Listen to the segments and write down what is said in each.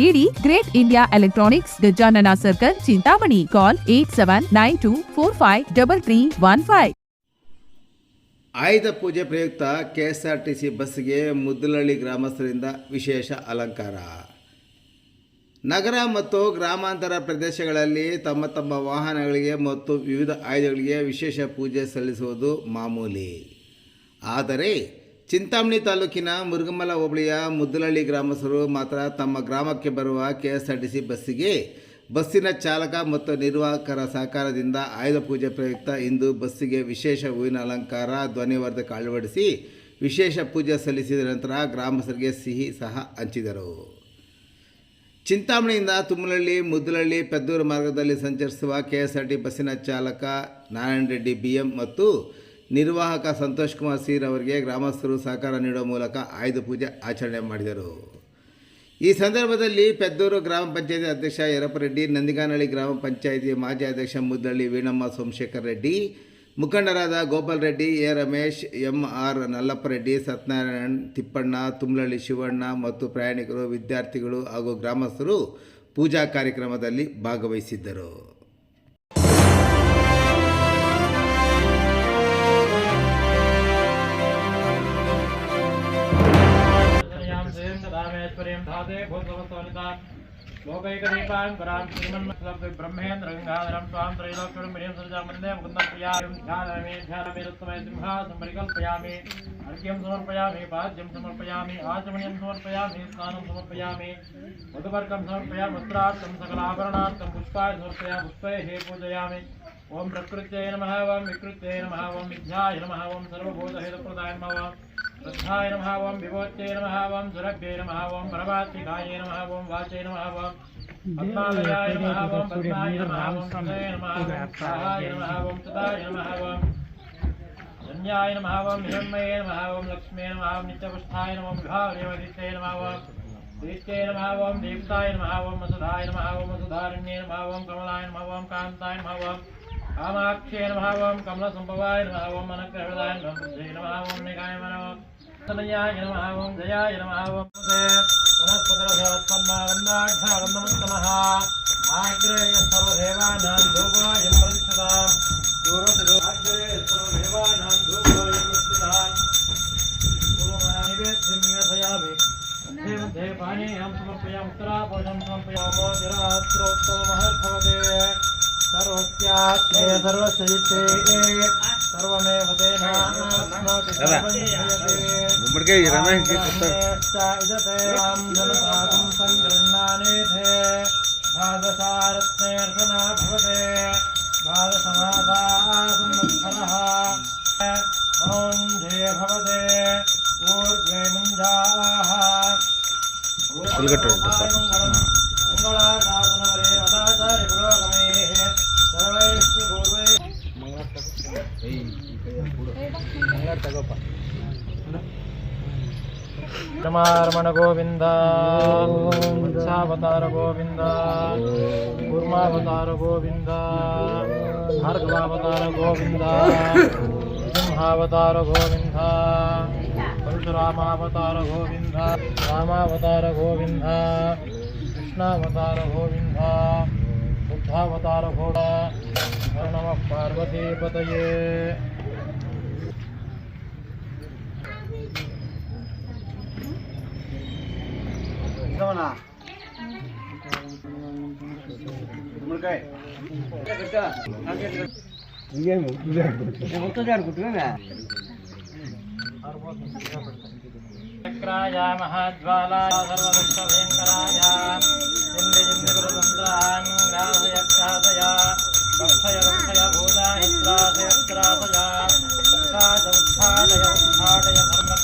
ನೀಡಿ great India electronics Gajanana circle, Chintamani. Call eight seven nine two four five double three one five Ayudha Puja ಪ್ರಯುಕ್ತ KSRTC ಬಸ್ಗೆ ಮುದ್ದಲಹಳ್ಳಿ ಗ್ರಾಮಸ್ಥರಿಂದ ವಿಶೇಷ ಅಲಂಕಾರ. ನಗರ ಮತ್ತು ಗ್ರಾಮಾಂತರ ಪ್ರದೇಶಗಳಲ್ಲಿ ತಮ್ಮ ತಮ್ಮ ವಾಹನಗಳಿಗೆ ಮತ್ತು ವಿವಿಧ ಆಯುಧಗಳಿಗೆ ವಿಶೇಷ ಪೂಜೆ ಸಲ್ಲಿಸುವುದು ಮಾಮೂಲಿ. ಆದರೆ ಚಿಂತಾಮಣಿ ತಾಲೂಕಿನ ಮುರುಗಮಲ ಹೋಬಳಿಯ ಮುದ್ದಲಹಳ್ಳಿ ಗ್ರಾಮಸ್ಥರು ಮಾತ್ರ ತಮ್ಮ ಗ್ರಾಮಕ್ಕೆ ಬರುವ ಕೆ ಬಸ್ಸಿಗೆ ಬಸ್ಸಿನ ಚಾಲಕ ಮತ್ತು ನಿರ್ವಾಹಕರ ಸಹಕಾರದಿಂದ ಆಯುಧ ಪೂಜೆ ಪ್ರಯುಕ್ತ ಇಂದು ಬಸ್ಸಿಗೆ ವಿಶೇಷ ಹೂವಿನ ಅಲಂಕಾರ ಧ್ವನಿವರ್ಧಕ ಅಳವಡಿಸಿ ವಿಶೇಷ ಪೂಜೆ ಸಲ್ಲಿಸಿದ ನಂತರ ಗ್ರಾಮಸ್ಥರಿಗೆ ಸಿಹಿ ಸಹ ಹಂಚಿದರು. ಚಿಂತಾಮಣಿಯಿಂದ ತುಮ್ಮಲಹಳ್ಳಿ ಮುದ್ದಲಹಳ್ಳಿ ಪೆದ್ದೂರು ಮಾರ್ಗದಲ್ಲಿ ಸಂಚರಿಸುವ ಕೆ ಟಿ ಬಸ್ಸಿನ ಚಾಲಕ ನಾರಾಯಣ ರೆಡ್ಡಿ ಬಿ ಎಂ ಮತ್ತು ನಿರ್ವಾಹಕ ಸಂತೋಷ್ ಕುಮಾರ್ ಸೀರ್ ಅವರಿಗೆ ಗ್ರಾಮಸ್ಥರು ಸಹಕಾರ ನೀಡುವ ಮೂಲಕ ಆಯುಧ ಪೂಜೆ ಆಚರಣೆ ಮಾಡಿದರು. ಈ ಸಂದರ್ಭದಲ್ಲಿ ಪೆದ್ದೂರು ಗ್ರಾಮ ಪಂಚಾಯತಿ ಅಧ್ಯಕ್ಷ ಯರಪರೆಡ್ಡಿ ನಂದಿಗಾನಹಳ್ಳಿ ಗ್ರಾಮ ಪಂಚಾಯಿತಿ ಮಾಜಿ ಅಧ್ಯಕ್ಷ ಮುದ್ದಳ್ಳಿ ವೀಣಮ್ಮ, ಸೋಮಶೇಖರ್ ರೆಡ್ಡಿ, ಮುಖಂಡರಾದ Gopal Reddy, A. Ramesh, M. R. Nallappareddy Satyanarayan Thippanna Tumlahalli Shivanna ಮತ್ತು ಪ್ರಯಾಣಿಕರು, ವಿದ್ಯಾರ್ಥಿಗಳು ಹಾಗೂ ಗ್ರಾಮಸ್ಥರು ಪೂಜಾ ಕಾರ್ಯಕ್ರಮದಲ್ಲಿ ಭಾಗವಹಿಸಿದ್ದರು. यां श्रीं रामेश्वरीं धाते भूतवस्वनितां लोकैकदीपां करां श्रीमन्मत्लब्ध ब्रह्मेन्द्रगङ्गाधरं त्वां त्रैलोक्यं सृजामन्दे मुकुन्दप्रियाँ ध्यानमे ध्यानमेरुत्तमे सिंहासं परिकल्पयामि अर्घ्यं समर्पयामि, पाद्यं समर्पयामि, आचमनीयं समर्पयामि, स्नानं समर्पयामि। मधुपर्कं समर्पयामि, वस्त्रार्थं सकलाभरणार्थं पुष्पाय समर्पयामि, पुष्पैः पूजयामि। ओम प्रकृत्यै नमः ओम विकृत्यै नमः ओम विद्याय नमः ओम सर्वभूतहितप्रदाय नमः। ओम श्रद्धाय नमः ओम विभूत्यै नमः ओम सुरभ्यै नमः ओम परमात्मिकायै नमः ओम वाचै नमः ओम पद्मालयाय नमः ओम पद्माय नमः ओम सदय नमः ओम नमः ओम सदाय नमः ओम धन्याय नमः ओम हिरण्मये नमः ओम लक्ष्म्ये नमः ओम नित्यपुष्टाय नमः ओम नमः ओम दीप्त्यै नमः ओम दीप्ताय नमः ओम वसुधाय नमः ओम वसुधारण्ये नमः ओम कमलाय नमः ओम कान्ताय नमः ओम कामाख्ये नमः ओम कमलसम्भवाय नमः ओम मनग्रहदाय नमः ओम निकाय नमः तनयाय नमः ओं जयाय नमः ओं पुनस्पतिरथोत्पन्नागन्नाघ्रागन्नमस्तमः आग्रेय सर्वदेवानां धूपायं प्रतिष्ठतां दूरतिरोग्रेय सर्वदेवानां धूपायं प्रतिष्ठतां निवेद्यमिवथयामि देवदे पाने अहं समर्पयामि उत्तरापोषं समर्पयामो निरात्रोत्तमहर्भवते सर्वस्यात्मे सर्वस्य सर्वमेव तेनाप्नोति सर्वं जयते जनसागं सङ्गृह्णानेथे द्वादशारत्नेऽर्चना भवते द्वादशमादासंवत्सरः मौञ्जे भवते ऊर्ध्वे मुञ्जाः मङ्गलाशासनवरे मदाचार्य पुरोगमैः सर्वैस्तु पूर्वैः रमारमण गोविन्द वत्सावतार गोविन्द कूर्मावतार गोविन्द भार्गवावतार गोविन्द सिंहावतार गोविन्द ఇస్తామన్నా గుమ్మడికాయ. చక్రాయ మహాజ్వాలాయ సర్వదుఃఖభయంకరాయ ఇంద్రజింద్రవృందానుగాధయక్షాదయ రక్షయ రక్షయ భూతానిత్రాశయక్షరాదయ ఉత్థాయ ఉత్థాయ ఉత్థాటయ ధర్మ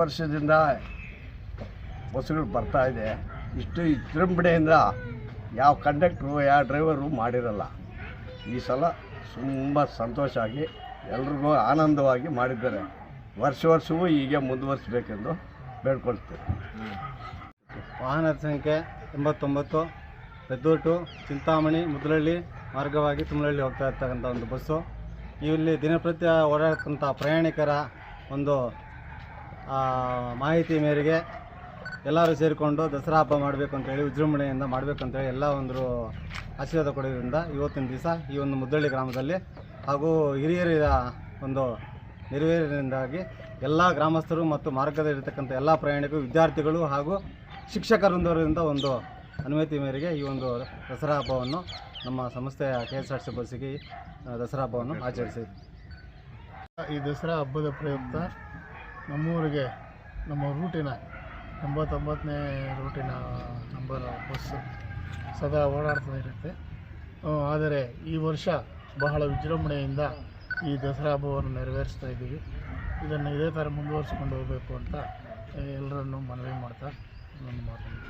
ವರ್ಷದಿಂದ ಬಸ್ಸುಗಳು ಬರ್ತಾ ಇದೆ. ಇಷ್ಟು ವಿಜೃಂಭಣೆಯಿಂದ ಯಾವ ಕಂಡಕ್ಟ್ರು, ಯಾವ ಡ್ರೈವರು ಮಾಡಿರಲ್ಲ. ಈ ಸಲ ತುಂಬ ಸಂತೋಷ ಆಗಿ ಎಲ್ರಿಗೂ ಆನಂದವಾಗಿ ಮಾಡಿದ್ದಾರೆ. ವರ್ಷ ವರ್ಷವೂ ಹೀಗೆ ಮುಂದುವರಿಸಬೇಕೆಂದು ಬೇಡ್ಕೊಳ್ತೇವೆ ವಾಹನ ಸಂಖ್ಯೆ ಎಂಬತ್ತೊಂಬತ್ತು ಪೆದ್ದೋಟು ಚಿಂತಾಮಣಿ, ಮುದ್ರಳ್ಳಿ ಮಾರ್ಗವಾಗಿ ತುಮಲಳ್ಳಿ ಹೋಗ್ತಾ ಇರ್ತಕ್ಕಂಥ ಒಂದು ಬಸ್ಸು. ಇಲ್ಲಿ ದಿನಪ್ರತ್ಯ ಓಡಾಡ್ತಕ್ಕಂಥ ಪ್ರಯಾಣಿಕರ ಒಂದು ಮಾಹಿತಿ ಮೇರೆಗೆ ಎಲ್ಲರೂ ಸೇರಿಕೊಂಡು ದಸರಾ ಹಬ್ಬ ಮಾಡಬೇಕು ಅಂತೇಳಿ ವಿಜೃಂಭಣೆಯಿಂದ ಮಾಡಬೇಕು ಅಂತೇಳಿ ಎಲ್ಲ ಒಂದು ಆಶೀರ್ವಾದ ಕೊಡೋದ್ರಿಂದ ಇವತ್ತಿನ ದಿವಸ ಈ ಒಂದು ಮುದ್ದಳ್ಳಿ ಗ್ರಾಮದಲ್ಲಿ ಹಾಗೂ ಹಿರಿಯರ ಒಂದು ನೆರವೇರಿನಿಂದಾಗಿ ಎಲ್ಲ ಗ್ರಾಮಸ್ಥರು ಮತ್ತು ಮಾರ್ಗದಲ್ಲಿರ್ತಕ್ಕಂಥ ಎಲ್ಲ ಪ್ರಯಾಣಿಕರು, ವಿದ್ಯಾರ್ಥಿಗಳು ಹಾಗೂ ಶಿಕ್ಷಕರೊಂದರಿಂದ ಒಂದು ಅನುಮತಿ ಮೇರೆಗೆ ಈ ಒಂದು ದಸರಾ ಹಬ್ಬವನ್ನು ನಮ್ಮ ಸಂಸ್ಥೆಯ ಕೆ ಎಸ್ ಆರ್ ಸಿ ಬಸ್ಸಿಗೆ ದಸರಾ ಹಬ್ಬವನ್ನು ಆಚರಿಸಿದೆ ಈ ದಸರಾ ಹಬ್ಬದ ಪ್ರಯುಕ್ತ ನಮ್ಮೂರಿಗೆ, ನಮ್ಮ ರೂಟಿನ, ಎಂಬತ್ತೊಂಬತ್ತನೇ ರೂಟಿನ ನಂಬರ್ ಬಸ್ಸು ಸದಾ ಓಡಾಡ್ತಾ ಇರುತ್ತೆ. ಆದರೆ ಈ ವರ್ಷ ಬಹಳ ವಿಜೃಂಭಣೆಯಿಂದ ಈ ದಸರಾ ಹಬ್ಬವನ್ನು ನೆರವೇರಿಸ್ತಾ ಇದ್ದೀವಿ. ಇದನ್ನು ಇದೇ ಥರ ಮುಂದುವರಿಸ್ಕೊಂಡು ಹೋಗಬೇಕು ಅಂತ ಎಲ್ಲರನ್ನು ಮನವಿ ಮಾಡ್ತಾ ನನ್ನ ಮಾತನ್ನು